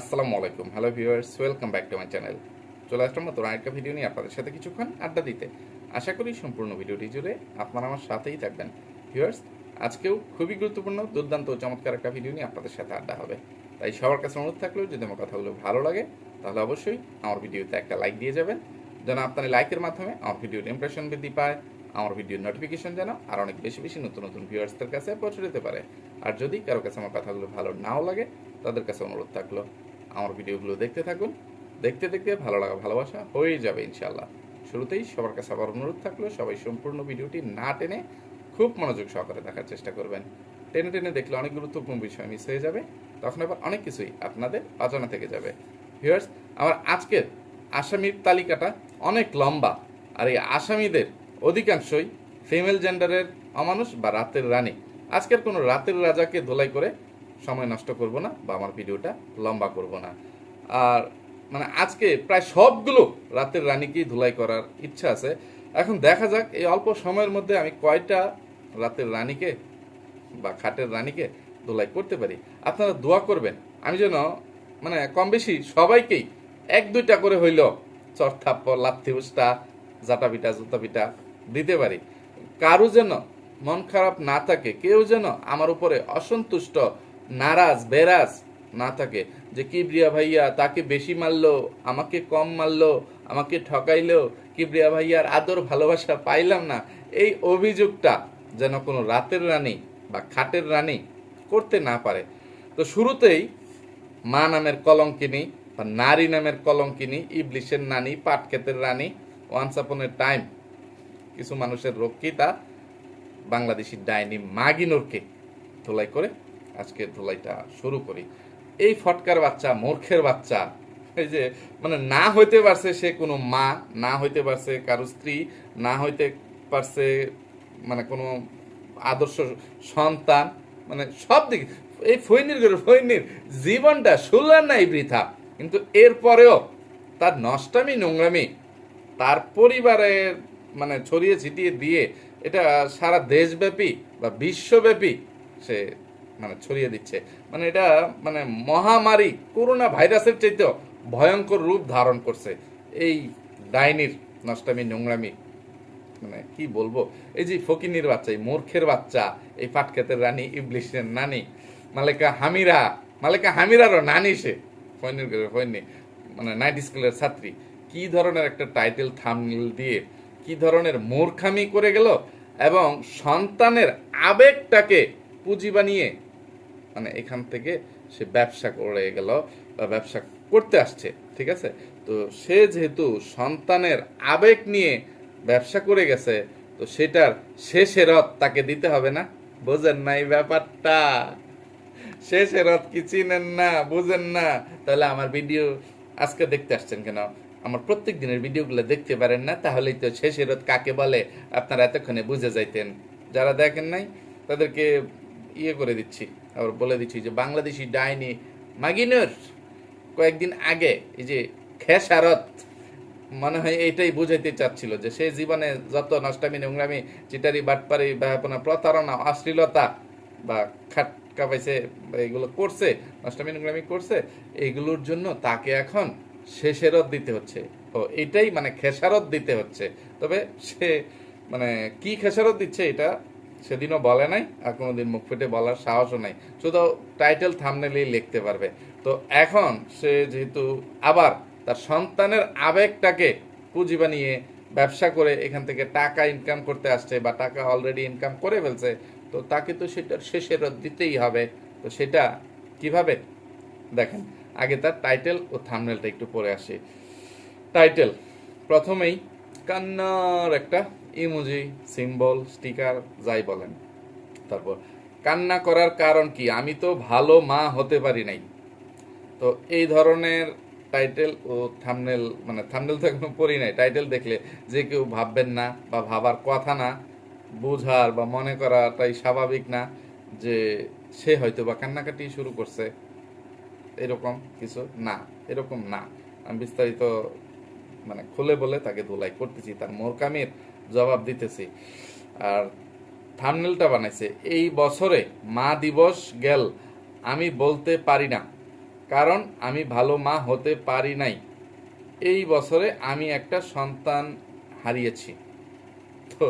আসসালামু আলাইকুম। Hello viewers welcome back to my channel চলে আসলাম নতুন আরেকটা ভিডিও নিয়ে আপনাদের সাথে কিছুক্ষণ আড্ডা দিতে। আশা করি সম্পূর্ণ ভিডিওটি জুড়ে আপনারা আমার সাথেই থাকবেন। ভিউয়ার্স আজকেও খুবই গুরুত্বপূর্ণ, দুর্দান্ত, চমৎকার একটা ভিডিও নিয়ে আপনাদের সাথে আড্ডা হবে। তাই সবার কাছে অনুরোধ থাকলেও যদি আমার কথাগুলো ভালো লাগে, তাহলে অবশ্যই আমার ভিডিওতে একটা লাইক দিয়ে যাবেন। যেন আপনার লাইকের মাধ্যমে আমার ভিডিওর ইমপ্রেশন বৃদ্ধি পায়, আমার ভিডিওর নোটিফিকেশন যেন আর অনেক বেশি বেশি নতুন নতুন ভিউয়ার্সদের কাছে পৌঁছে যেতে পারে। আর যদি কারও কাছে আমার কথাগুলো ভালো নাও লাগে, তাদের কাছে অনুরোধ থাকল আমার ভিডিওগুলো দেখতে থাকুন। দেখতে দেখতে ভালো লাগা, ভালোবাসা হয়ে যাবে ইনশাল্লাহ শুরুতেই সবার কাছে আবার অনুরোধ থাকল, সবাই সম্পূর্ণ ভিডিওটি না টেনে খুব মনোযোগ সহকারে দেখার চেষ্টা করবেন। টেনে টেনে দেখলে অনেক গুরুত্বপূর্ণ বিষয় মিস হয়ে যাবে, তখন আবার অনেক কিছুই আপনাদের অজানা থেকে যাবে। ভিউয়ার্স আমার আজকের আসামির তালিকাটা অনেক লম্বা, আর এই আসামিদের অধিকাংশই ফিমেল জেন্ডারের অমানুষ বা রাতের রানী। আজকের কোনো রাতের রাজাকে ধোলাই করে সময় নষ্ট করব না বা আমার ভিডিওটা লম্বা করব না। আর মানে আজকে প্রায় সবগুলো রাতের রানীকেই ধুলাই করার ইচ্ছা আছে। এখন দেখা যাক, এই অল্প সময়ের মধ্যে আমি কয়টা রাতের রানীকে বা খাটের রানীকে ধুলাই করতে পারি? আপনারা দোয়া করবেন, আমি যেন মানে কম বেশি সবাইকেই এক দুইটা করে হইল চরথাপ্পর, লাথি উস্তা জাটা পিটা জুতা পিটা দিতে পারি। কারও যেন মন খারাপ না থাকে, কেউ যেন আমার উপরে অসন্তুষ্ট নারাজ, বেরাজ না থাকে যে কিবরিয়া ভাইয়া, তাকে বেশি মারলো, আমাকে কম মারলো, আমাকে ঠকাইলো কিবরিয়া ভাইয়ার আদর ভালোবাসা পাইলাম না? এই অভিযোগটা যেন কোনো রাতের রানী বা খাটের রানী করতে না পারে। তো শুরুতেই মা নামের কলঙ্কিনী বা নারী নামের কলঙ্কিনী, ইবলিশের নানি, পাটক্ষেতের রানী ওয়ান্স আপনের টাইম কিছু মানুষের রক্ষিতা, বাংলাদেশি ডাইনি মাগিনোরকে ধোলাই করে আজকে ধোলাইটা শুরু করি। এই ফটকার বাচ্চা, মূর্খের বাচ্চা, এই যে মানে না হইতে পারছে সে কোনো মা, না হইতে পারছে কারও স্ত্রী, না হইতে পারছে মানে কোনো আদর্শ সন্তান মানে সব দিক, এই ফৈনির করে ফৈনির জীবনটা শুনলেন নাই বৃথা। কিন্তু এরপরেও তার নষ্টামি, নোংরামি, তার পরিবারের মানে ছড়িয়ে ছিটিয়ে দিয়ে এটা সারা দেশব্যাপী বা বিশ্বব্যাপী সে মানে ছড়িয়ে দিচ্ছে। মানে এটা মানে মহামারী, করোনা ভাইরাসের চাইতেও ভয়ঙ্কর রূপ ধারণ করছে। এই ডাইনির নষ্টামি, নোংরামি মানে কি বলব? এই যে ফকিনির বাচ্চা, এই মূর্খের বাচ্চা, এই পাটক্ষেতের রানী ইবলিশের নানি, মালেকা হামিরা, মালেকা হামিরারও নানি সে ফৈনির ফৈনি মানে নাইট স্কুলের ছাত্রী। কি ধরনের একটা টাইটেল, থামনিল দিয়ে কি ধরনের মূর্খামি করে গেল এবং সন্তানের আবেগটাকে পুঁজি বানিয়ে মানে এখান থেকে সে ব্যবসা করে গেল, বা ব্যবসা করতে আসছে, ঠিক আছে? তো সে যেহেতু সন্তানের আবেগ নিয়ে ব্যবসা করে গেছে, তো সেটার শেষের রথ তাকে দিতে হবে না। বোঝেন না এই ব্যাপারটা? শেষের রথ কি চিনেন না? বুঝেন না? তাহলে আমার ভিডিও আজকে দেখতে আসছেন কেন? আমার প্রত্যেক দিনের ভিডিওগুলো দেখতে পারেন না, তাহলেই তো শেষের রথ কাকে বলে? আপনারা এতক্ষণে বুঝে যাইতেন। যারা দেখেন নাই, তাদেরকে ইয়ে করে দিচ্ছি। আবার বলে দিচ্ছি যে বাংলাদেশি ডাইনি মাগিনুর, কয়েকদিন আগে এই যে খেসারত, মনে হয় এইটাই বুঝাইতে চাচ্ছিল যে সে জীবনে যত নষ্টামি, নোংরামি, চিটারি, বাটপারি, ব্যাপনা, প্রতারণা, অশ্লীলতা বা খাট কাপাইছে এগুলো করছে, নষ্টামি, নোংরামি করছে এইগুলোর জন্য তাকে এখন শেষেরত দিতে হচ্ছে। ও এটাই মানে খেসারত দিতে হচ্ছে। তবে সে মানে কি খেসারত দিচ্ছে এটা সেদিনও বলে নাই আর কোনোদিন মুখ ফুটে বলার সাহসও নাই। শুধু টাইটেল থামনেলেই লিখতে পারবে। তো এখন সে যেহেতু আবার তার সন্তানের আবেগটাকে পুঁজি বানিয়ে ব্যবসা করে এখান থেকে টাকা ইনকাম করতে আসছে বা টাকা অলরেডি ইনকাম করে ফেলছে, তো তাকে তো সেটার শেষের দিতেই হবে। তো সেটা কীভাবে? দেখেন, আগে তার টাইটেল ও থামনেলটা একটু পরে আসি। টাইটেল প্রথমেই কান্নার একটা ইমোজি, সিম্বল, স্টিকার, যাই বলেন। তারপর, কান্না করার কারণ কি? আমি তো ভালো মা হতে পারি নাই। তো এই ধরনের টাইটেল ও থামনেল মানে থামনেল তো এখনও পড়ি নাই। টাইটেল দেখলে যে কেউ ভাববেন না বা ভাবার কথা না, বোঝার বা মনে করাটাই স্বাভাবিক না যে সে হয়তো বা কান্নাকাটি শুরু করছে। এরকম কিছু না, এরকম না। আমি বিস্তারিত মানে খুলে বলে তাকে ধুলাই করতেছি। তার মোরকামির জবাব দিতেছি। আর থামনেলটা বানাইছে, এই বছরে মা দিবস গেল, আমি বলতে পারি না, কারণ আমি ভালো মা হতে পারি নাই। এই বছরে আমি একটা সন্তান হারিয়েছি। তো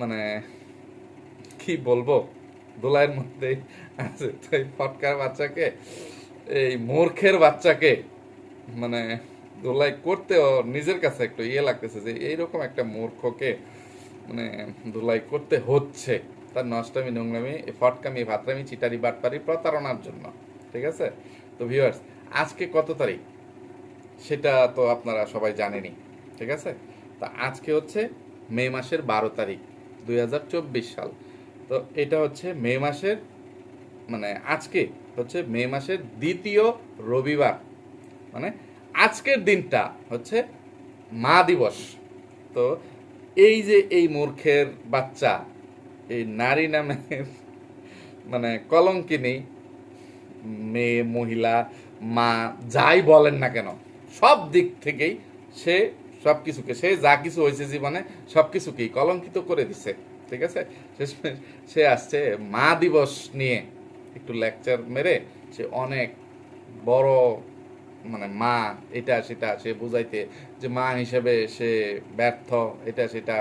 মানে কি বলব? দোলাইয়ের মধ্যে আছে তো এই ফটকার বাচ্চাকে, এই মূর্খের বাচ্চাকে মানে দোলাই করতেও নিজের কাছে একটু ইয়ে লাগতেছে যে, এইরকম একটা মূর্খকে মানে দোলাই করতে হচ্ছে। তার নষ্টামি, নোংরামি, ফটকামি, ভাতরামি, চিটারি, বাটপারি প্রতারণার জন্য। ঠিক আছে? তো ভিউয়ার্স আজকে কত তারিখ? সেটা তো আপনারা সবাই জানেনই। ঠিক আছে? তা আজকে হচ্ছে মে মাসের বারো তারিখ, দুই হাজার চব্বিশ সাল। তো এটা হচ্ছে মে মাসের মানে আজকে হচ্ছে মে মাসের দ্বিতীয় রবিবার। মানে আজকের দিনটা হচ্ছে মা দিবস। তো এই যে এই মূর্খের বাচ্চা, এই নারী নামের মানে কলঙ্কিনী, মেয়ে, মহিলা, মা, যাই বলেন না কেন, সব দিক থেকেই সে সব কিছুকে সে যা কিছু হয়েছে জীবনে সব কিছুকেই কলঙ্কিত করে দিছে, ঠিক আছে? সে আসছে মা দিবস নিয়ে একটু লেকচার মেরে, সে অনেক বড় মানে মা, এটা সেটা, সে বুঝাইতে যে মা হিসেবে সে ব্যর্থ, এটা সেটা,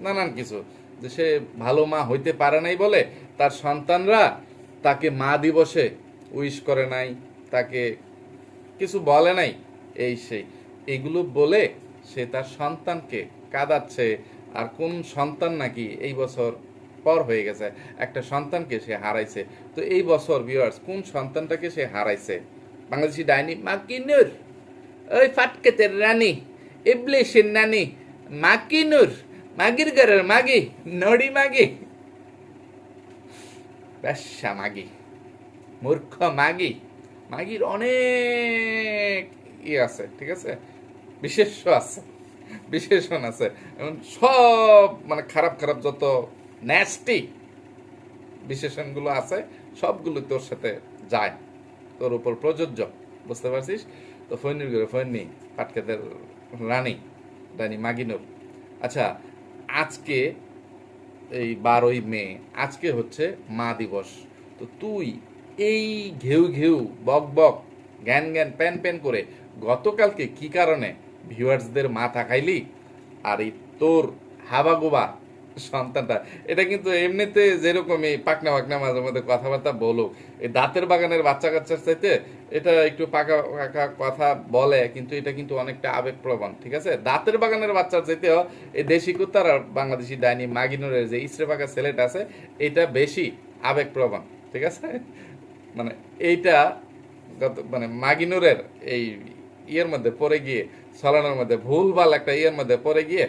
নানান কিছু। যে সে ভালো মা হইতে পারে নাই বলে তার সন্তানরা তাকে মা দিবসে উইশ করে নাই, তাকে কিছু বলে নাই, এই সেই। এগুলো বলে সে তার সন্তানকে কাঁদাচ্ছে। আর কোন সন্তান নাকি এই বছর পর হয়ে গেছে, একটা সন্তানকে সে হারাইছে। তো এই বছর ভিউয়ার্স কোন সন্তানটাকে সে হারাইছে? বাংলাদেশি ডাইনি মাকিনুর। ওই ফাটকেতের রানী ইবলিশের নানি মাকিনুর। মাগির ঘরের মাগি, নড়ি মাগি। ব্যবসা মাগি, মূর্খ মাগি। মাগির অনেক ই আছে, ঠিক আছে? বিশেষ আছে, বিশেষণ আছে। এবং সব মানে খারাপ খারাপ যত ন্যাস্টি বিশেষণগুলো আছে, সবগুলো তোর সাথে যায়। তোর উপর প্রযোজ্য, বুঝতে পারছিস? তো ফৈনির ঘরে ফৈনি পাটকেদের রানী রানী মাগিনুর। আচ্ছা আজকে এই বারোই মে, আজকে হচ্ছে মা দিবস। তো তুই এই ঘেউ ঘেউ, বক বক, জ্ঞান জ্ঞান প্যান প্যান করে গতকালকে কি কারণে ভিউয়ার্সদের মাথা খাইলি? আর এই তোর হাবাগোবা সন্তানটা। এটা কিন্তু এমনিতে যেরকম এই পাকনা পাকনা মাঝে মধ্যে কথাবার্তা বলো এই দাঁতের বাগানের বাচ্চা কাচ্চার চাইতে এটা একটু পাকা পাকা কথা বলে, কিন্তু এটা কিন্তু অনেকটা আবেগপ্রবণ, ঠিক আছে? দাঁতের বাগানের বাচ্চার চাইতেও এই দেশি কুত্তার আর বাংলাদেশি ডাইনি মাগিনুরের যে ইসরে পাকা ছেলেটা আছে, এটা বেশি আবেগপ্রবণ, ঠিক আছে? মানে এইটা মানে মাগিনুরের এই ইয়ের মধ্যে পড়ে গিয়ে সলানোর মধ্যে ভুলভাল একটা ইয়ের মধ্যে পড়ে গিয়ে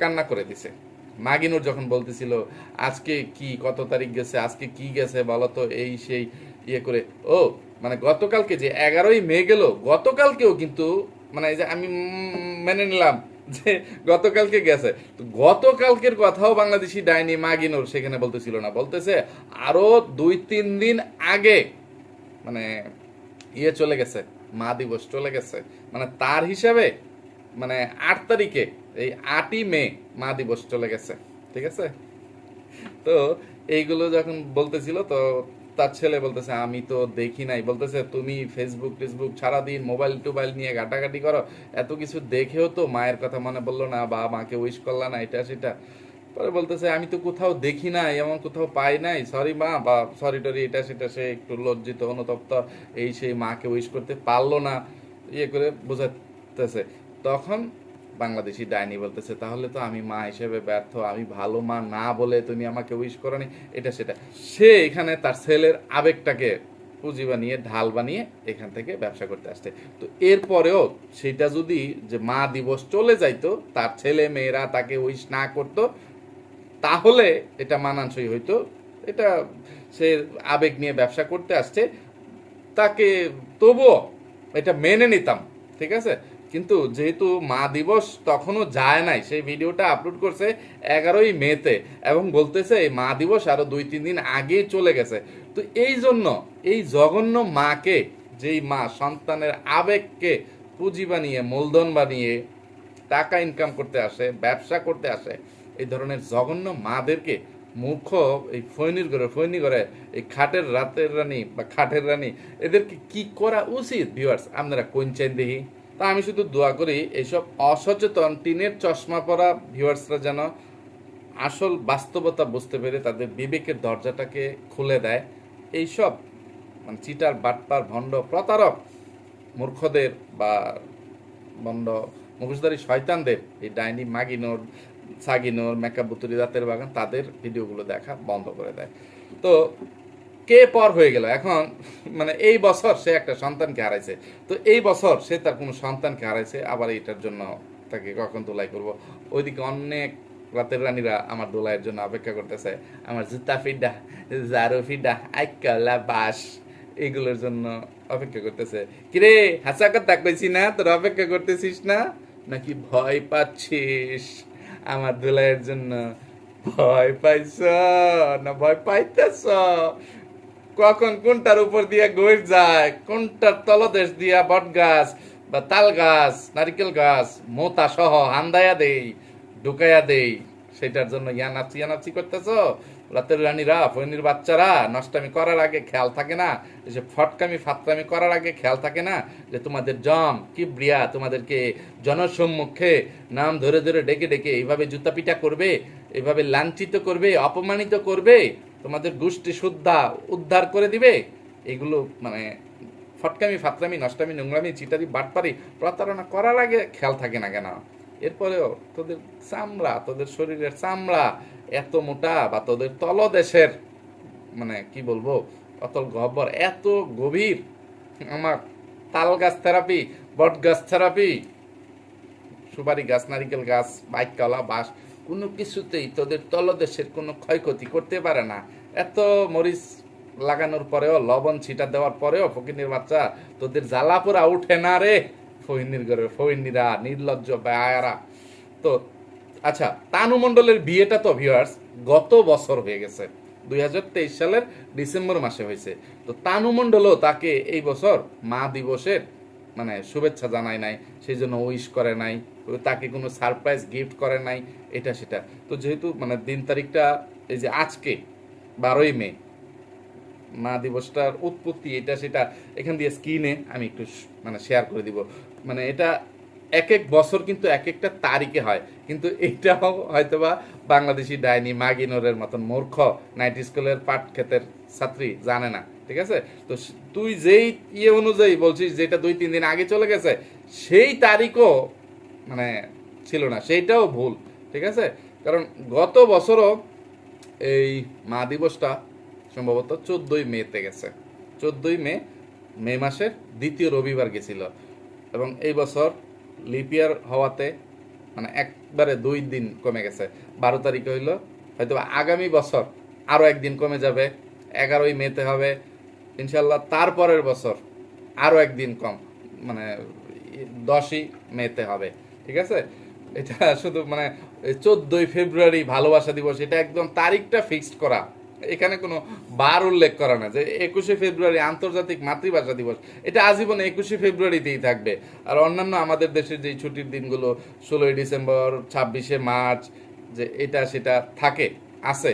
কান্না করে দিছে। মাগিনুর যখন বলতেছিল, আজকে কি, কত তারিখ গেছে, আজকে কি গেছে বলো তো? এই সেই ইয়ে করে, ও মানে গতকালকে যে এগারোই মে গেল, গতকালকেও কিন্তু মানে এই যে আমি মেনে নিলাম যে গতকালকে গেছে। তো গতকালকের কথাও বাংলাদেশি ডাইনি মাগিনুর সেখানে বলতেছিল না। বলতেছে, আরও দুই, তিন দিন আগে মানে ইয়ে চলে গেছে, মা দিবস চলে গেছে। মানে তার হিসাবে মানে আট তারিখে এই আটই মে মা দিবস চলে গেছে, ঠিক আছে? তো এইগুলো যখন বলতেছিল, তো তার ছেলে বলতেছে, আমি তো দেখি নাই। বলতেছে, তুমি ফেসবুক টেসবুক সারাদিন মোবাইল টোবাইল নিয়ে ঘাটাঘাটি করো। এত কিছু দেখেও তো মায়ের কথা মনে বলল না, বা মাকে উইশ করলা না, এটা সেটা। পরে বলতেছে, আমি তো কোথাও দেখি নাই, এমন কোথাও পাই নাই। সরি মা, বা সরি টরি, এটা সেটা। সে একটু লজ্জিত, অনুতপ্ত, এই সেই মাকে উইশ করতে পারল না ইয়ে করে বোঝাতেছে তখন বাংলাদেশি ডাইনি বলতেছে, তাহলে তো আমি মা হিসেবে ব্যর্থ, আমি ভালো মা না বলে তুমি আমাকে উইশ করনি। এটা সেটা। সে এখানে তার ছেলের আবেগটাকে পুঁজি বানিয়ে, ঢাল বানিয়ে এখান থেকে ব্যবসা করতে আসছে। তো এরপরেও সেটা যদি যে মা দিবস চলে যাইতো, তার ছেলে মেয়েরা তাকে উইশ না করতো, তাহলে এটা মানানসই হইতো। এটা সে আবেগ নিয়ে ব্যবসা করতে আসছে। তাকে তবুও এটা মেনে নিতাম, ঠিক আছে? কিন্তু যেহেতু মা দিবস তখনও যায় নাই, সেই ভিডিওটা আপলোড করছে এগারোই মেতে এবং বলতেছে এই মা দিবস আরও দুই, তিন দিন আগে চলে গেছে। তো এই জন্য এই জঘন্য মাকে, যেই মা সন্তানের আবেগকে পুঁজি বানিয়ে, মূলধন বানিয়ে টাকা ইনকাম করতে আসে, ব্যবসা করতে আসে, এই ধরনের জঘন্য মাদেরকে মূর্খ এই ফৈনির ঘরে, ফৈনি ঘরে, এই খাটের রাতের রানী বা খাটের রানী, এদেরকে কি করা উচিত ভিউয়ার্স আপনারা কোন চাইন দেখি? তা আমি শুধু দোয়া করি এইসব অসচেতন টিনের চশমা পরা ভিউয়ার্সরা যেন আসল বাস্তবতা বুঝতে পেরে তাদের বিবেকের দরজাটাকে খুলে দেয়। এইসব মানে চিটার, বাটপার, ভণ্ড, প্রতারক, মূর্খদের বা বন্ড মুখোশধারী শয়তানদের, এই ডাইনি মাগিনোর, সাগিনোর মেকাবুতুরি দাঁতের বাগান, তাদের ভিডিওগুলো দেখা বন্ধ করে দেয়। তো কে পর হয়ে গেল? এখন মানে এই বছর সে একটা সন্তানকে হারাইছে। তো এই বছর সে তার কোনো সন্তানকে হারাইছে, আবার এটার জন্য তাকে কখন দোলাই করব? ওইদিকে অনেক রাতের রানীরা আমার দোলাইয়ের জন্য অপেক্ষা করতেছে। আমার জুতা ফিডা, জারো ফিডা, আইকালা বাস এগুলোর জন্য অপেক্ষা করতেছে। কিরে, হাসা কথা কইছি না? তোর অপেক্ষা করতেছিস না? নাকি ভয় পাচ্ছিস? আমার দোলাইয়ের জন্য ভয় পাইছ? না ভয় পাইতেছ? কখন কোনটার উপর দিয়ে গইর যায়, কোনটার তলদেশ দিয়া বট গাছ বা তাল গাছ, নারিকেল গাছ, মোতা সহ আন্দায়া দেই ঢুকাইয়া দেই, সেটার জন্য ইয়ানাচি ইয়ানাচি করতেছ? রাতের রানীরা ফৈনির বাচ্চারা, নষ্টামি করার আগে খেয়াল থাকে না যে ফটকামি ফাতরামি করার আগে খেয়াল থাকে না যে তোমাদের জম কি ব্রিয়া তোমাদেরকে জনসম্মুখে নাম ধরে ধরে ডেকে ডেকে এইভাবে জুতা পিটা করবে, এইভাবে লাঞ্ছিত করবে, অপমানিত করবে তোমাদের গোষ্ঠী শুদ্ধা উদ্ধার করে দিবে? এগুলো মানে ফটকামি, ফাতরামি, নষ্টামি, নোংরামি, চিটারি, বাটপারি প্রতারণা করার আগে খেয়াল থাকে না কেন? এরপরেও তোদের চামড়া, তোদের শরীরের চামড়া এত মোটা বা তোদের তলদেশের মানে কি বলব, অতল গহ্বর এত গভীর। আমার তাল গাছ থেরাপি বট গাছ থেরাপি, সুপারি গাছ, নারিকেল গাছ বাইক বাইকলা বাঁশ কোনো কিছুতেই তোদের তলদেশের কোনো ক্ষয়ক্ষতি করতে পারে না। এত মরিচ লাগানোর পরেও, লবণ ছিটা দেওয়ার পরেও ফকিনির বাচ্চা তোদের জ্বালাপোড়া উঠে না রে। ফহিনীর ঘরে ফহিনীরা নির্লজ্জ ব্যয়ারা। তো আচ্ছা তানু মণ্ডলের বিয়েটা তো ভিউয়ার্স গত বছর হয়ে গেছে। দুই হাজার তেইশ সালের ডিসেম্বর মাসে হয়েছে। তো তানু মণ্ডলও তাকে এই বছর মা দিবসের মানে শুভেচ্ছা জানায় নাই, সেই জন্য উইশ করে নাই। তাকে কোনো সারপ্রাইজ গিফট করে নাই, এটা সেটা। তো যেহেতু মানে দিন তারিখটা এই যে আজকে, বারোই মে, মা দিবসটার উৎপত্তি এটা সেটা, এখান দিয়ে স্ক্রিনে আমি একটু মানে শেয়ার করে দিব। মানে এটা এক এক বছর কিন্তু এক একটা তারিখে হয়, কিন্তু এইটাও হয়তোবা বাংলাদেশি ডাইনি মাগিনোরের মতন মূর্খ নাইট স্কুলের পাঠ ক্ষেতের ছাত্রী জানে না, ঠিক আছে? তো তুই যেই ইয়ে অনুযায়ী বলছিস যেটা দুই তিন দিন আগে চলে গেছে, সেই তারিখও মানে ছিল না, সেইটাও ভুল, ঠিক আছে? কারণ গত বছরও এই মা দিবসটা সম্ভবত চোদ্দই মেতে গেছে। চোদ্দই মে মে মাসের দ্বিতীয় রবিবার গেছিল। এবং এই বছর লিপিয়ার হওয়াতে মানে একবারে দুই দিন কমে গেছে। বারো তারিখ হইল, হয়তো আগামী বছর আরও একদিন কমে যাবে, এগারোই মেতে হবে ইনশাল্লাহ তারপরের বছর আরও একদিন কম মানে দশই মেতে হবে। ঠিক আছে? এটা শুধু মানে চোদ্দই ফেব্রুয়ারি ভালোবাসা দিবস, এটা একদম তারিখটা ফিক্সড করা। এখানে কোনো বার উল্লেখ করা না যে একুশে ফেব্রুয়ারি আন্তর্জাতিক মাতৃভাষা দিবস। এটা আজীবন একুশে ফেব্রুয়ারিতেই থাকবে। আর অন্যান্য আমাদের দেশের যে ছুটির দিনগুলো, ষোলোই ডিসেম্বর, ছাব্বিশে মার্চ, যে এটা সেটা থাকে, আছে।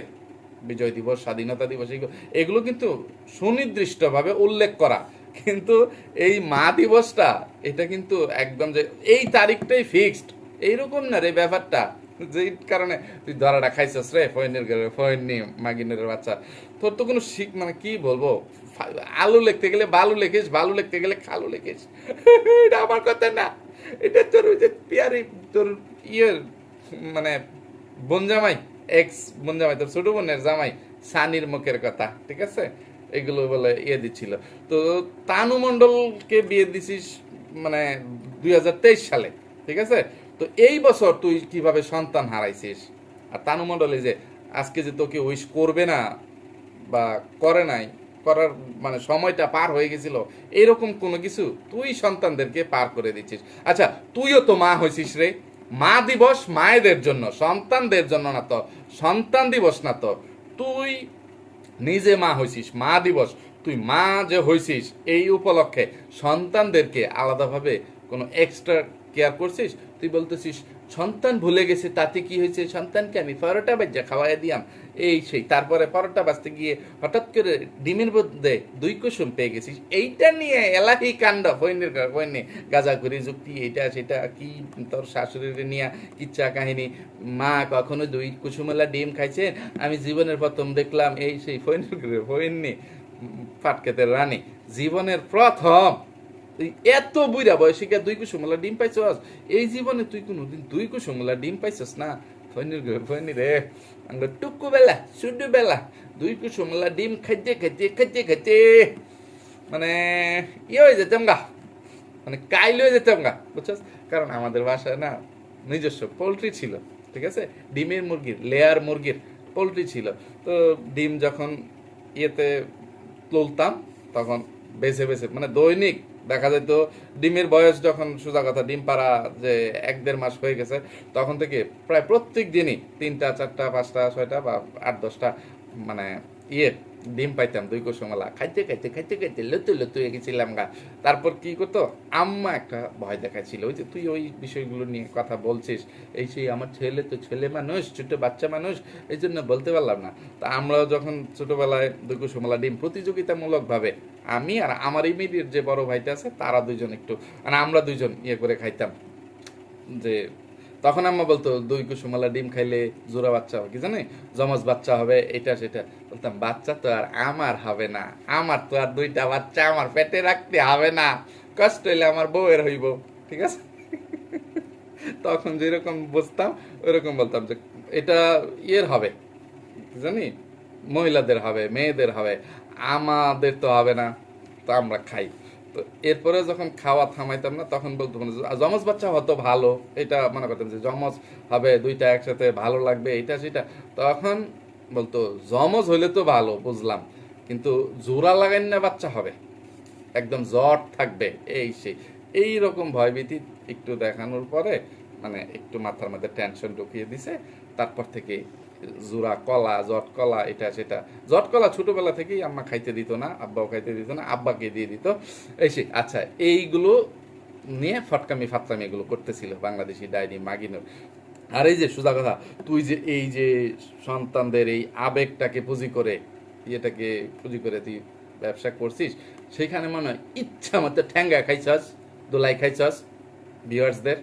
বিজয় দিবস, স্বাধীনতা দিবস এগুলো কিন্তু সুনির্দিষ্টভাবে উল্লেখ করা। কিন্তু এই মা দিবসটা, এটা কিন্তু একদম যে এই তারিখটাই ফিক্সড এইরকম না রে ব্যাপারটা। যেই কারণে তুই ধরাটা খাইছস রে ফয়নের ঘরে ফয়নি মাগিনের বাচ্চা। তোর তো কোনো শিখ মানে কি বলব? আলু লিখতে গেলে বালু লিখিস, বালু লিখতে গেলে খালু লিখিস। এটা আমার কথা না। এটা তোর ওই যে পিয়ারি, তোর ইয়ে মানে বোন জামাই এক্স বোন জামাই, তোর ছোট বোনের জামাই, সানির মুখের কথা, ঠিক আছে? এগুলো বলে ইয়ে দিচ্ছিল। তো তানু মণ্ডলকে বিয়ে দিছিস মানে দুই হাজার তেইশ সালে, ঠিক আছে? তো এই বছর তুই কীভাবে সন্তান হারাইছিস? আর তানু এই যে, আজকে যে তোকে উইশ করবে না বা করে নাই, করার মানে সময়টা পার হয়ে গেছিল, এরকম কোনো কিছু তুই সন্তানদেরকে পার করে দিচ্ছিস। আচ্ছা তুইও তো মা হয়েছিস রে। মা দিবস মায়েদের জন্য, সন্তানদের জন্য না তো, সন্তান দিবস না তো। তুই নিজে মা হয়েছিস মা দিবস। তুই মা যে হয়েছিস এই উপলক্ষে সন্তানদেরকে আলাদাভাবে কোনো এক্সট্রা কেয়ার করছিস? তুই বলতেছিস, সন্তান ভুলে গেছে, তাতে কি হয়েছে? সন্তানকে আমি পরোটা বাজ্যা খাওয়াই দিয়াম। এই সেই, তারপরে পরোটা বাঁচতে গিয়ে হঠাৎ করে ডিমের মধ্যে দুই কুসুম পেয়ে গেছিস এইটা নিয়ে এলাহি কাণ্ড ফৈনের ফৈনে গাজা করে যুক্তি এটা সেটা কি তোর শাশুড়ির নিয়ে কিচ্ছা কাহিনী? মা কখনো দুই কুসুমেলা ডিম খাইছেন? আমি জীবনের প্রথম দেখলাম এই সেই ফৈনের ফৈন্নি ফাটকেতের রানী। জীবনের প্রথম। এত বুইরা বয়সে দুই কুসুমলা ডিম পাইছস? এই জীবনে তুই কোনোদিন দুই কুসুমলা ডিম পাইছস না? ফৈনির ঘর ফৈনি রে আঙ্গ টুকু বেলা সুডু বেলা দুই কুসুমলা ডিম খাইতে খাইতে খাইতে খাইতে মানে ইয়ে হয়ে যেতাম গা মানে কাইল হয়ে যেতাম গা বুঝছস কারণ আমাদের বাসায় না নিজস্ব পোলট্রি ছিল, ঠিক আছে? ডিমের মুরগির লেয়ার মুরগির পোলট্রি ছিল। তো ডিম যখন ইয়েতে তুলতাম, তখন বেছে বেছে মানে দৈনিক দেখা যেত ডিমের বয়স যখন সোজা কথা, ডিম পাড়া যে এক দেড় মাস হয়ে গেছে, তখন থেকে প্রায় প্রত্যেক দিনই তিনটা, চারটা, পাঁচটা, ছয়টা বা আট, দশটা মানে ইয়ে ডিম পাইতাম দুই কোসমলা খাইতে খাইতে খাইতে খাইতে লতু লতু গেছিলাম গা। তারপর কি করতো? আম্মা একটা ভয় দেখাচ্ছিল ওই যে তুই ওই বিষয়গুলো নিয়ে কথা বলছিস, এই সেই আমার ছেলে তো ছেলে মানুষ, ছোট বাচ্চা মানুষ, এই জন্য বলতে পারলাম না। তা আমরাও যখন ছোটবেলায় দুই কুসুমলা ডিম প্রতিযোগিতামূলকভাবে আমি আর আমার ইমিডিয়েট যে বড় ভাইটা আছে, তারা দুইজন একটু মানে আমরা দুইজন ইয়ে করে খাইতাম। যে তখন আম্মা বলতো, দুই কুসুমালা ডিম খাইলে জোড়া বাচ্চা হবে। কি জানে? জমজ বাচ্চা হবে, এটা, সেটা। বলতাম, বাচ্চা তো আর আমার হবে না। আমার তো আর দুইটা বাচ্চা আমার পেটে রাখতে হবে না। কষ্ট হইলে আমার বউয়ের হইব। ঠিক আছে? তখন যেরকম বুঝতাম ওইরকম বলতাম যে, এটা ইয়ের হবে। জানি? মহিলাদের হবে, মেয়েদের হবে। আমাদের তো হবে না, তো আমরা খাই। তো এরপরে যখন খাওয়া থামাইতাম না, তখন বলতো মানে জমজ বাচ্চা হতো ভালো। এটা মনে করতাম যে জমজ হবে, দুইটা একসাথে ভালো লাগবে এটা সেটা। তখন বলতো জমজ হইলে তো ভালো, বুঝলাম। কিন্তু জোড়া লাগাই না বাচ্চা হবে। একদম জট থাকবে, এই সেই। এই রকম ভয়ভীতি একটু দেখানোর পরে মানে একটু মাথার মধ্যে টেনশন ঢুকিয়ে দিছে। তারপর থেকে জোড়া কলা, জট কলা, এটা, সেটা। জট কলা ছোটবেলা থেকেই আম্মা খাইতে দিত না, আব্বাও খাইতে দিত না, আব্বাকে দিয়ে দিত। এই সে আচ্ছা এইগুলো নিয়ে ফটকামি ফাতকামি এগুলো করতেছিল বাংলাদেশি ডায়েরি মাগিনোর। আর এই যে, সোজা কথা, তুই যে, এই যে সন্তানদের এই আবেগটাকে পুঁজি করে, ইয়েটাকে পুঁজি করে তুই ব্যবসা করছিস, সেখানে মনে হয় ইচ্ছা মতো ঠ্যাঙ্গা খাইছস, দোলাই খাইছস ভিউয়ার্সদের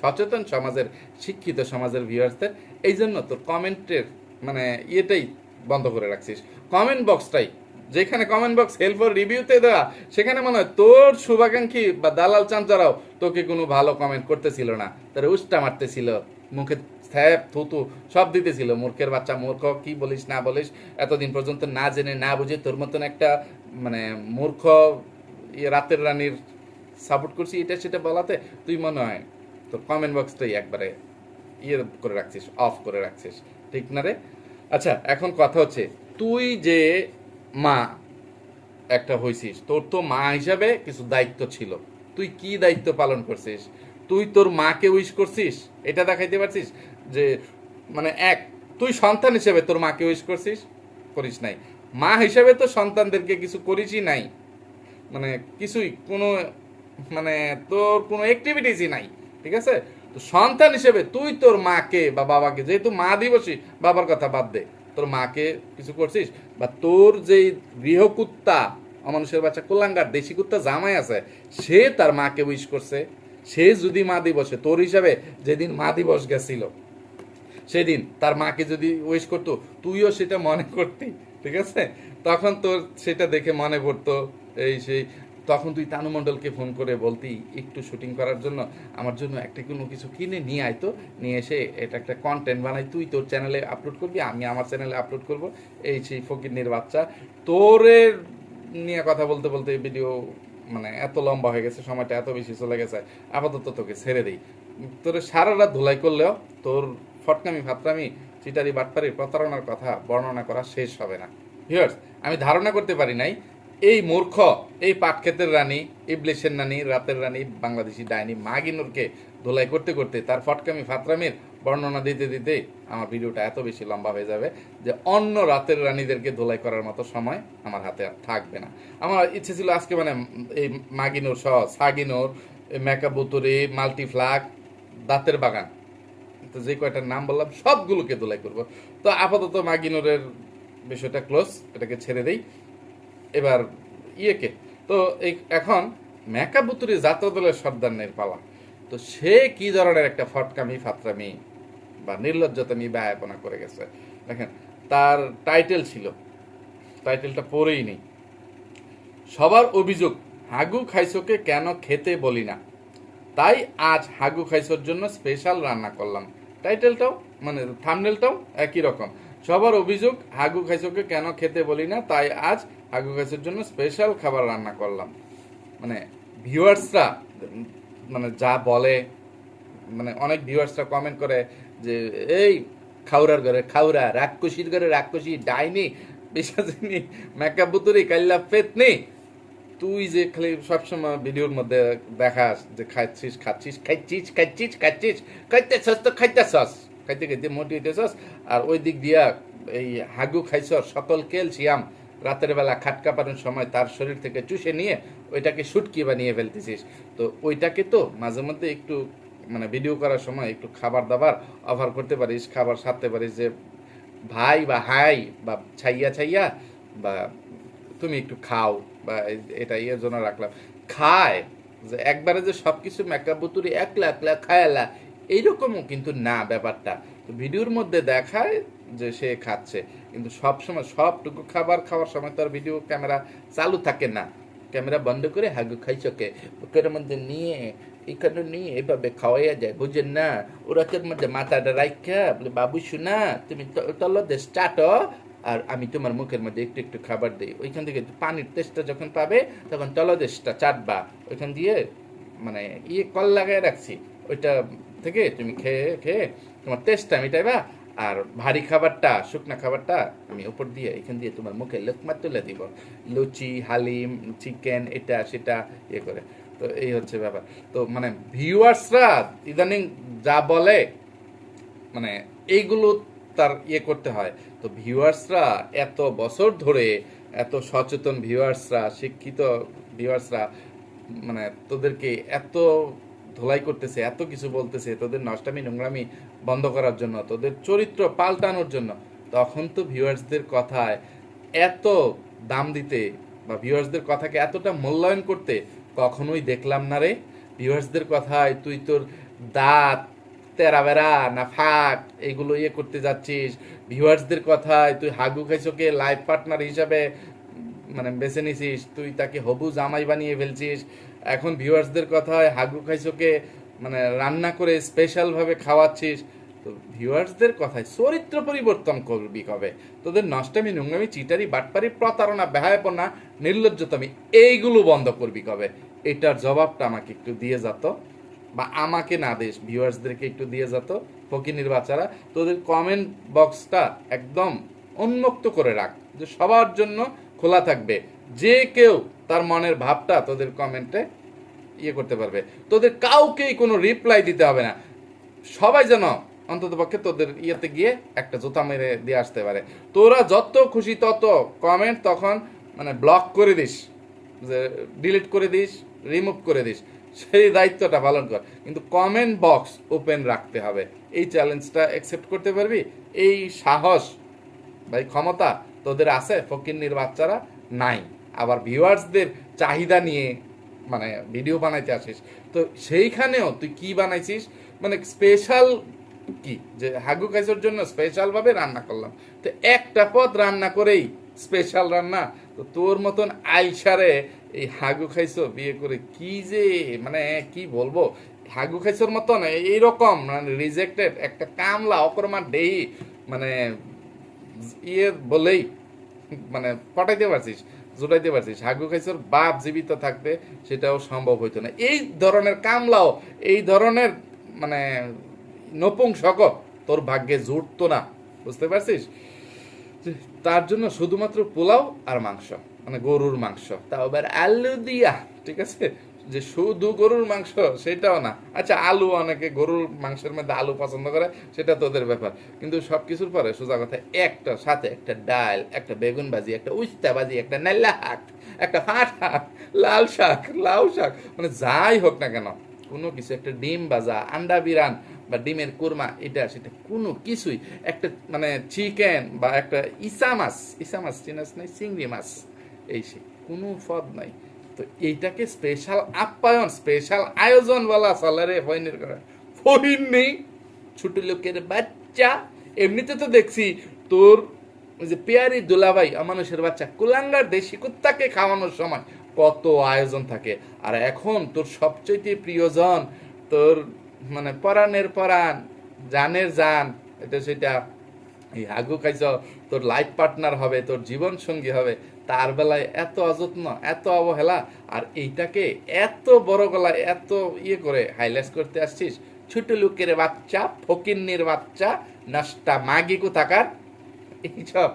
সচেতন সমাজের, শিক্ষিত সমাজের ভিউয়ার্সদের এই জন্য তোর কমেন্টের মানে ইয়েটাই বন্ধ করে রাখছিস। কমেন্ট বক্সটাই। যেখানে কমেন্ট বক্স হেল্প রিভিউতে দেওয়া, সেখানে মনে হয় তোর শুভাকাঙ্ক্ষী বা দালাল চাঞ্চারাও তোকে কোনো ভালো কমেন্ট করতেছিল না। তারা উষ্টা মারতেছিল, মুখে স্যাপ, থুতু সব দিতেছিল। মূর্খের বাচ্চা, মূর্খ, কি বলিস, না বলিস, এতদিন পর্যন্ত না জেনে, না বুঝে তোর মতন একটা মানে মূর্খ ইয়ে রাতের রানীর সাপোর্ট করছি, এটা সেটা বলাতে তুই মনে হয় তোর কমেন্ট বক্সটাই একবারে ইয়ে করে রাখছিস অফ করে রাখছিস, ঠিক না রে? আচ্ছা এখন কথা হচ্ছে, তুই যে মা একটা হইছিস, তোর তো মা হিসাবে কিছু দায়িত্ব ছিল। তুই কি দায়িত্ব পালন করছিস? তুই তোর মাকে উইশ করছিস? এটা দেখাইতে পারছিস? যে মানে এক, তুই সন্তান হিসেবে তোর মাকে উইশ করছিস? করিস নাই। মা হিসেবে তো সন্তানদেরকে কিছু করিসই নাই। মানে কিছুই, কোনো মানে তোর কোনো অ্যাক্টিভিটিসই নাই, ঠিক আছে? সন্তান হিসেবে তুই তোর মাকে বা বাবাকে, যেহেতু মা দিবসই বাবার কথা বাদ দে। তোর মাকে কিছু করছিস? বা তোর যেই গৃহকুত্তা অমানুষের বাচ্চা কোলাঙ্গার দেশি কুত্তা জামাই আছে, সে তার মাকে উইশ করছে। সে যদি মা দিবসে, তোর হিসাবে যেদিন মা দিবস গেছিল, সেদিন তার মাকে যদি উইশ করতো, তুইও সেটা মনে করতি, ঠিক আছে? তখন তোর সেটা দেখে মনে পড়তো, এই সেই তখন তুই তানু মণ্ডলকে ফোন করে বলতি, একটু শুটিং করার জন্য আমার জন্য একটা কোনো কিছু কিনে নিয়ে আইতো নিয়ে এসে এটা একটা কন্টেন্ট বানাই, তুই তোর চ্যানেলে আপলোড করবি, আমি আমার চ্যানেলে আপলোড করব। এই সেই ফকিরনির বাচ্চা। তোরের নিয়ে কথা বলতে বলতে ভিডিও মানে এত লম্বা হয়ে গেছে, সময়টা এত বেশি চলে গেছে, আপাতত তোকে ছেড়ে দিই। তোর সারা রাত ধুলাই করলেও তোর ফটকামি, ফাতরামি, চিটারি বাটপারি প্রতারণার কথা বর্ণনা করা শেষ হবে না। ভিউয়ার্স আমি ধারণা করতে পারি নাই এই মূর্খ, এই পাটক্ষেতের রানী ইবলিশের রানী রাতের রানী, বাংলাদেশি ডাইনি মাগিনুরকে ধোলাই করতে করতে তার ফটকামি ফাতরামির বর্ণনা দিতে দিতে আমার ভিডিওটা এত বেশি লম্বা হয়ে যাবে যে অন্য রাতের রানীদেরকে ধোলাই করার মতো সময় আমার হাতে আর থাকবে না। আমার ইচ্ছে ছিল আজকে মানে এই মাগিনুর সহ সাগিনুর মেকাবুতুরি, মাল্টিফ্লাক, দাঁতের বাগান, তো যে কয়টার নাম বললাম সবগুলোকে দোলাই করব। তো আপাতত মাগিনুরের বিষয়টা ক্লোজ এটাকে ছেড়ে দেই। এবার ইয়েকে। তো এই এখন মেকাবুতুরি জাতীয় দলের সর্দারনের পালা। তো সে কি ধরনের একটা ফটকামি, ফাতরামি বা নির্লজ্জতামি ব্যয়াপনা করে গেছে? দেখেন, তার টাইটেল ছিল। টাইটেলটা পড়েই নেই। সবার অভিযোগ, হাগু খাইসোকে কেন খেতে বলি না? তাই আজ হাগু খাইসোর জন্য স্পেশাল রান্না করলাম। টাইটেলটাও মানে থামনেলটাও একই রকম। সবার অভিযোগ, হাগু খাইসোকে কেন খেতে বলি না, তাই আজ হাগু খাইসোর জন্য স্পেশাল খাবার রান্না করলাম। মানে ভিউয়ার্সরা মানে যা বলে মানে অনেক ভিউয়ার্সরা কমেন্ট করে যে, এই খাউরার ঘরে খাউরা রাক্ষসীর ঘরে রাক্ষসী, ডাইনি বিশ্বাসিনী মেকআপ বুতুরি কাল্লা ফেতনি। তুই যে খালি সবসময় ভিডিওর মধ্যে দেখাস যে খাচ্ছিস খাচ্ছিস খাইছিস খাইছিস খাচ্ছিস খাইতে সস তো খাইতেছস। খাইতে খাইতে মোটি হইতেছস আর ওই দিক দিয়া এই হাগু খাইছস, সকল ক্যালসিয়াম রাতের বেলা খাটকা পানোর সময় তার শরীর থেকে চুষে নিয়ে ওইটাকে শুটকি বানিয়ে ফেলতেছিস। তো ওইটাকে তো মাঝে মধ্যে একটু মানে ভিডিও করার সময় একটু খাবার দাবার অফার করতে পারিস, খাবার সারতে পারিস যে, ভাই বা হাই বা ছাইয়া ছাইয়া বা তুমি একটু খাও বা এটা ইয়ের জন্য রাখলাম। খায়, যে একবারে যে সব কিছু মেকআপ বুতুরি একলা একলা খায়ালা এইরকমও কিন্তু না ব্যাপারটা। ভিডিওর মধ্যে দেখায় যে সে খাচ্ছে, কিন্তু সব সময় সবটুকু খাবার খাওয়ার সময় তো আর ভিডিও ক্যামেরা চালু থাকে না। ক্যামেরা বন্ধ করে হাগু খাইছকে বুকের মধ্যে নিয়ে এখানে নিয়ে এভাবে খাওয়াইয়া যায় বুঝেন না? ওরাতের মধ্যে মাথাটা রাখা বলে, বাবু, শোনা, তুমি তলদে স্টার্ট আর আমি তোমার মুখের মধ্যে একটু একটু খাবার দিই। ওইখান থেকে পানির টেস্টটা যখন পাবে, তখন তলদেশটা চাটবা। ওইখান দিয়ে মানে ইয়ে কল লাগায় রাখছি। ওইটা থেকে তুমি খেয়ে খেয়ে তোমার টেস্টটা মিটাইবা আর ভারী খাবারটা, শুকনা খাবারটা আমি উপর দিয়ে, এখান দিয়ে তোমার মুখে লোকমা তুলে দিব। লুচি, হালিম চিকেন এটা, সেটা ইয়ে করে। তো এই হচ্ছে ব্যাপার। তো মানে ভিউয়ার্সরা ইদানিং যা বলে মানে এইগুলো তার ইয়ে করতে হয়। তো ভিউয়ার্সরা এত বছর ধরে, এত সচেতন ভিউয়ার্সরা শিক্ষিত ভিউয়ার্সরা মানে তোদেরকে এত ধোলাই করতেছে, এত কিছু বলতেছে, তোদের নষ্টামি নোংরামি বন্ধ করার জন্য, তোদের চরিত্র পাল্টানোর জন্য। তখন তো ভিউয়ার্সদের কথায় এত দাম দিতে বা ভিউয়ার্সদের কথাকে এতটা মূল্যায়ন করতে কখনোই দেখলাম না রে। ভিউয়ার্সদের কথায় তুই তোর দাঁত তেরা বেড়া না ফাঁক এগুলো ইয়ে করতে যাচ্ছিস। ভিউয়ার্সদের কথায় তুই হাগু খাইছোকে লাইফ পার্টনার হিসাবে মানে বেছে নিছিস, তুই তাকে হবু জামাই বানিয়ে ফেলছিস। এখন ভিউয়ার্সদের কথায় হাগু খাইছোকে মানে রান্না করে স্পেশাল ভাবে খাওয়াচ্ছিস, তো ভিউয়ার্সদের কথায় চরিত্র পরিবর্তন করবি কবে? তোদের নষ্টামি, নোংরামি, চিটারি, বাটপারি, প্রতারণা, বেহায়াপনা, নির্লজ্জতামি, এইগুলো বন্ধ করবি কবে? এটার জবাবটা আমাকে একটু দিয়ে যেত বা আমাকে না দিস ভিউয়ার্সদেরকে একটু দিয়ে যেত ফকিনির বাচ্চারা। তোদের কমেন্ট বক্সটা একদম উন্মুক্ত করে রাখ, যে সবার জন্য খোলা থাকবে। যে কেউ তার মনের ভাবটা তোদের কমেন্টে ইয়ে করতে পারবে। তোদের কাউকেই কোনো রিপ্লাই দিতে হবে না। সবাই যেন অন্তত পক্ষে তোদের ইয়েতে গিয়ে একটা জুতা মেরে দিয়ে আসতে পারে। তোরা যত খুশি তত কমেন্ট তখন মানে ব্লক করে দিস, যে ডিলিট করে দিস রিমুভ করে দিস। সেই দায়িত্বটা পালন কর। কিন্তু কমেন্ট বক্স ওপেন রাখতে হবে। এই চ্যালেঞ্জটা অ্যাকসেপ্ট করতে পারবি। এই সাহস ভাই ক্ষমতা তোদের আছে, ফকিন্নির বাচ্চারা নাই। আবার ভিউয়ার্সদের চাহিদা নিয়ে মানে ভিডিও বানাইতে আসিস। তো সেইখানেও তুই কি বানাইছিস? মানে স্পেশাল কি? যে হাগু কাইসের জন্য স্পেশাল ভাবে রান্না করলাম। তো একটা পদ রান্না করেই স্পেশাল রান্না। তো তোর মতন আইসারে এই হাগু খাইছো বিয়ে করে কি যে মানে কি বলব? হাগু খাইছোর মতন এইরকম মানে রিজেক্টেড একটা কামলা অকরমা দেহি মানে ইয়ে বলেই মানে পটাইতে পারছিস। জোটাইতে পারছিস হাগু খাইছর বাপ জীবিত থাকতে সেটাও সম্ভব হইতো না। এই ধরনের কামলাও, এই ধরনের মানে নপুং নপুংসক তোর ভাগ্যে জুটতো না। বুঝতে পারছিস? তার জন্য শুধুমাত্র পোলাও আর মাংস মানে গরুর মাংস। তাও আবার আলু দিয়া, ঠিক আছে? যে শুধু গরুর মাংস, সেটাও না। আচ্ছা আলু অনেকে গরুর মাংসের মধ্যে আলু পছন্দ করে, সেটা তোদের ব্যাপার। কিন্তু সব কিছুর পরে সোজা কথা একটা সাথে একটা ডাল, একটা বেগুন ভাজি, একটা উস্তা ভাজি, একটা নেল্লা শাক, একটা পাট শাক, লাল শাক, লাউ শাক মানে যাই হোক না কেন, কোনো কিছু, একটা ডিম ভাজা, আন্ডা বিরান বা ডিমের কোরমা, এটা, সেটা কোনো কিছুই, একটা মানে চিকেন বা একটা ইসা মাছ ইসা মাছ চিনাস নাই, চিংড়ি মাছ, এই সে কোনো পদ নাই। তো এইটাকে স্পেশাল আপ্যায়ন স্পেশাল আয়োজন বলা সালারে ফইনের করে। ফইন নেই, ছোট লোকের বাচ্চা। এমনিতে তো দেখছি তোর যে পেয়ারি দুলাভাই মানুষের বাচ্চা, কুলাঙ্গার দেশি কুত্তাকে খাওয়ানোর সময় কত আয়োজন থাকে। আর এখন তোর সবচেয়ে প্রিয়জন তোর মানে পরাণের পরাণ জানের জান, এটা সেটা, এই হাগু খাইছ, তোর লাইফ পার্টনার হবে, তোর জীবন সঙ্গী হবে তার বেলায় এত অযত্ন, এত অবহেলা, আর এইটাকে এত বড় গলায় এত ইয়ে করে হাইলাইট করতে আসছিস। ছোট লোকের বাচ্চা, ফকিন্নির বাচ্চা নষ্টা মাগি কোথাকার? এইসব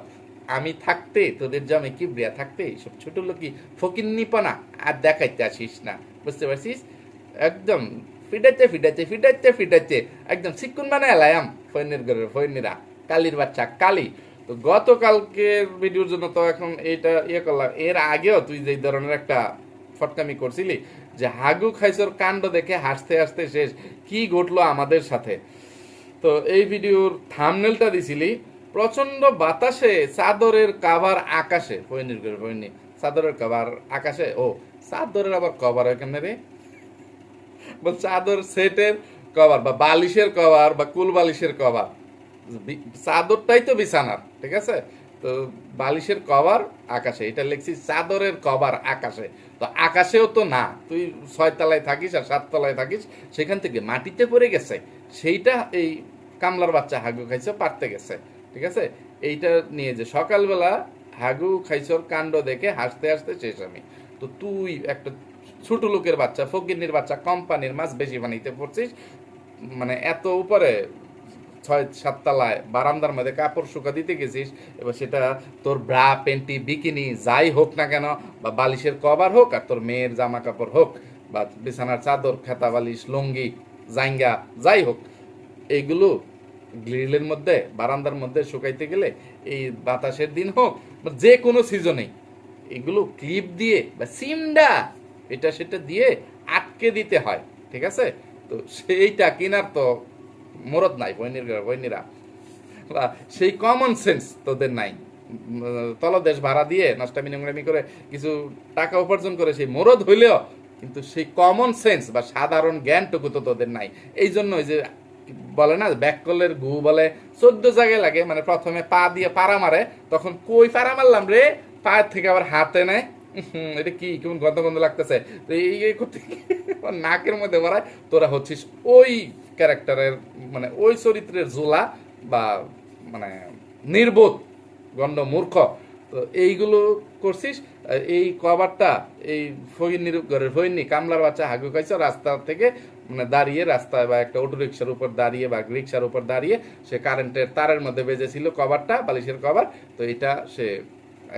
আমি থাকতে, তোদের জমে কি ব্রিয়া থাকতে, এইসব ছোট লোকই ফকিন্নিপনা আর দেখাইতে আসিস না। বুঝতে পারছিস? একদম ফিডাইতে ফিডাইতে ফিডাইতে ফিডাইতে, একদম সিকুন মানে এলায়াম ফৈনের ঘরের ফৈনিরা কালির বাচ্চা, কালি। তো গতকালকের ভিডিওর জন্য তো এখন এইটা ইয়ে করলাম। এর আগেও তুই যে ধরনের একটা ফটকামি করছিলি, যে হাগু খাইসর কাণ্ড দেখে হাসতে হাসতে শেষ। কি ঘটলো আমাদের সাথে? তো এই ভিডিওর থামনেলটা দিছিলি প্রচণ্ড বাতাসে চাদরের কাভার আকাশে। করে ফৈনি চাদরের কাভার আকাশে? ও, চাদরের আবার কভার এখানে রে? বল চাদর সেটের কভার বা বালিশের কভার বা কুল বালিশের কভার চাদরটাই তো বিছানার, ঠিক আছে? তো বালিশের কভার আকাশে, এটা লিখছি চাদরের কভার আকাশে। তো আকাশেও তো না, তুই ছয় তলায় থাকিস আর সাত তলায় থাকিস, সেখান থেকে মাটিতে পড়ে গেছে, সেইটা এই কামলার বাচ্চা হাগু খাইছে, পারতে গেছে, ঠিক আছে? এইটা নিয়ে যে সকালবেলা হাগু খাইছর কাণ্ড দেখে হাসতে হাসতে শেষ আমি। তো তুই একটা ছোট লোকের বাচ্চা ফকিরনির বাচ্চা, কোম্পানির মাছ বেশি বানাইতে পড়ছিস মানে এত উপরে ছয় সাততলায় বারান্দার মধ্যে কাপড় শুকা দিতে গেছিস, এবার সেটা তোর ব্রা পেন্টি বিকিনি, যাই হোক না কেন, বা বালিশের কভার হোক আর তোর মেয়ের জামা কাপড় হোক, বা বিছানার চাদর, খেতা, বালিশ, লুঙ্গি, জাইঙ্গা, যাই হোক, এইগুলো গ্রিলের মধ্যে, বারান্দার মধ্যে শুকাইতে গেলে এই বাতাসের দিন হোক যে কোনো সিজনেই, এগুলো ক্লিপ দিয়ে বা সিমডা, এটা সেটা দিয়ে আটকে দিতে হয়, ঠিক আছে? তো সেইটা কেনার তো মরদ নাই বৈনির বৈনিরা বা সেই কমন সেন্স তোদের নাই। তলদেশ ভাড়া দিয়ে নষ্টামি নোংরামি করে কিছু টাকা উপার্জন করে সেই মরদ হইলেও কিন্তু সেই কমন সেন্স বা সাধারণ জ্ঞানটুকু তো তোদের নাই। এই জন্য ওই যে বলে না, ব্যাককলের গু বলে, চোদ্দ জায়গায় লাগে মানে প্রথমে পা দিয়ে পাড়া মারে, তখন কই পাড়া মারলাম রে? পায়ের থেকে আবার হাতে নেয় এটা কি, কেমন গন্ধ গন্ধ লাগতেছে? তো এই এই করতে নাকের মধ্যে বাড়ায়, তোরা হচ্ছিস ওই ক্যারেক্টারের মানে ওই চরিত্রের জোলা বা মানে নির্বোধ গণ্ড মূর্খ। তো এইগুলো করছিস, এই কভারটা এই ফইনির ঘরের ফইনি কামলার বাচ্চা হাগু খাইছে, রাস্তা থেকে মানে দাঁড়িয়ে রাস্তায় বা একটা অটো রিক্সার উপর দাঁড়িয়ে বা রিক্সার উপর দাঁড়িয়ে সে কারেন্টের তারের মধ্যে বেজেছিল কভারটা বালিশের কভার তো এটা সে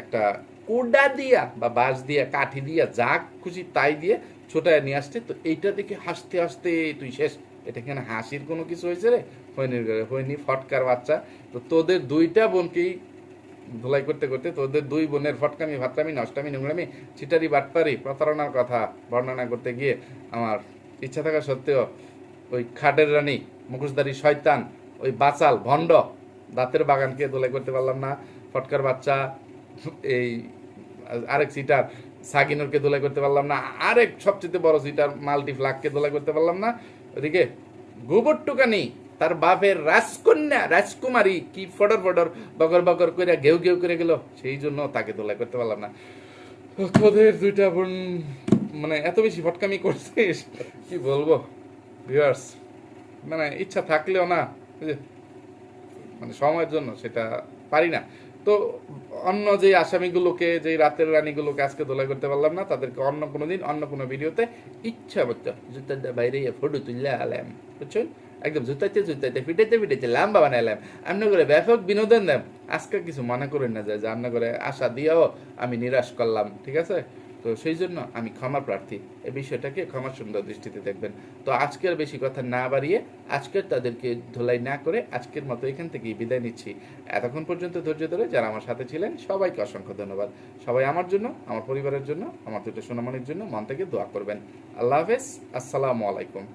একটা কোডা দিয়া বা বাঁশ দিয়া, কাঠি দিয়া যা খুশি তাই দিয়ে ছোটায় নিয়ে আসছে। তো এইটা দেখে হাসতে হাসতে তুই শেষ। এটা কেন হাসির কোনো কিছু হয়েছে রে? হয়নির ঘরে হয়নি, ফটকার বাচ্চা। তো তোদের দুইটা বোনকেই ধুলাই করতে করতে তোদের দুই বোনের ফটকামি, ভাতরামি, নষ্টামি, নোংরামি চিটারি বাটপারি, প্রতারণার কথা বর্ণনা করতে গিয়ে আমার ইচ্ছা থাকা সত্ত্বেও ওই খাটের রানী, মুখোশধারী শয়তান, ওই বাচাল, ভণ্ড দাঁতের বাগানকে ধুলাই করতে পারলাম না। ফটকার বাচ্চা, এই আরেক সিটার, সাকিনুরকে দোলাই করতে পারলাম না। আরেক সবচেয়ে বড় সিটার মাল্টি ফ্লাগকে দোলাই করতে পারলাম না। ওদিকে গোবর টুকানি তার বাপের রাজকন্যা, রাজকুমারী, কি ফডর ফডর, বগর বগর করে ঘেউ ঘেউ করে গেল। সেই জন্য তাকে দোলাই করতে পারলাম না। তোদের দুইটা বোন মানে এত বেশি ফটকামি করছিস? কি বলব ভিউয়ার্স মানে ইচ্ছা থাকলেও না মানে সময়ের জন্য সেটা পারি না। তো অন্য যে আসামিগুলোকে যে রাতের রানীগুলোকে আজকে দোলাই করতে পারলাম না, তাদেরকে অন্য কোনো দিন, অন্য কোনো ভিডিওতে ইচ্ছা মতো জুতার বাইরে ফটো তুললে আলাম বুঝছেন? একদম জুতাইতে জুতাইতে ফিটাইতে ফিটাইতে লাম্বা বানাইলাম। আমনে করে ব্যাপক বিনোদন দেন আজকে কিছু মনে করেন না যে রান্না করে আশা দিয়েও আমি নিরাশ করলাম, ঠিক আছে? তো সেই জন্য আমি ক্ষমা প্রার্থী। এই বিষয়টাকে ক্ষমা সুন্দর দৃষ্টিতে দেখবেন। তো আজকের বেশি কথা না বাড়িয়ে আজকের তাদেরকে ধোলাই না করে আজকের মতো এখান থেকে বিদায় নিচ্ছি। এতক্ষণ পর্যন্ত ধৈর্য ধরে যারা আমার সাথে ছিলেন, সবাইকে অসংখ্য ধন্যবাদ। সবাই আমার জন্য, আমার পরিবারের জন্য, আমার দুটো সোনামণির জন্য মন থেকে দোয়া করবেন। আল্লাহ হাফেজ। আসসালামু আলাইকুম।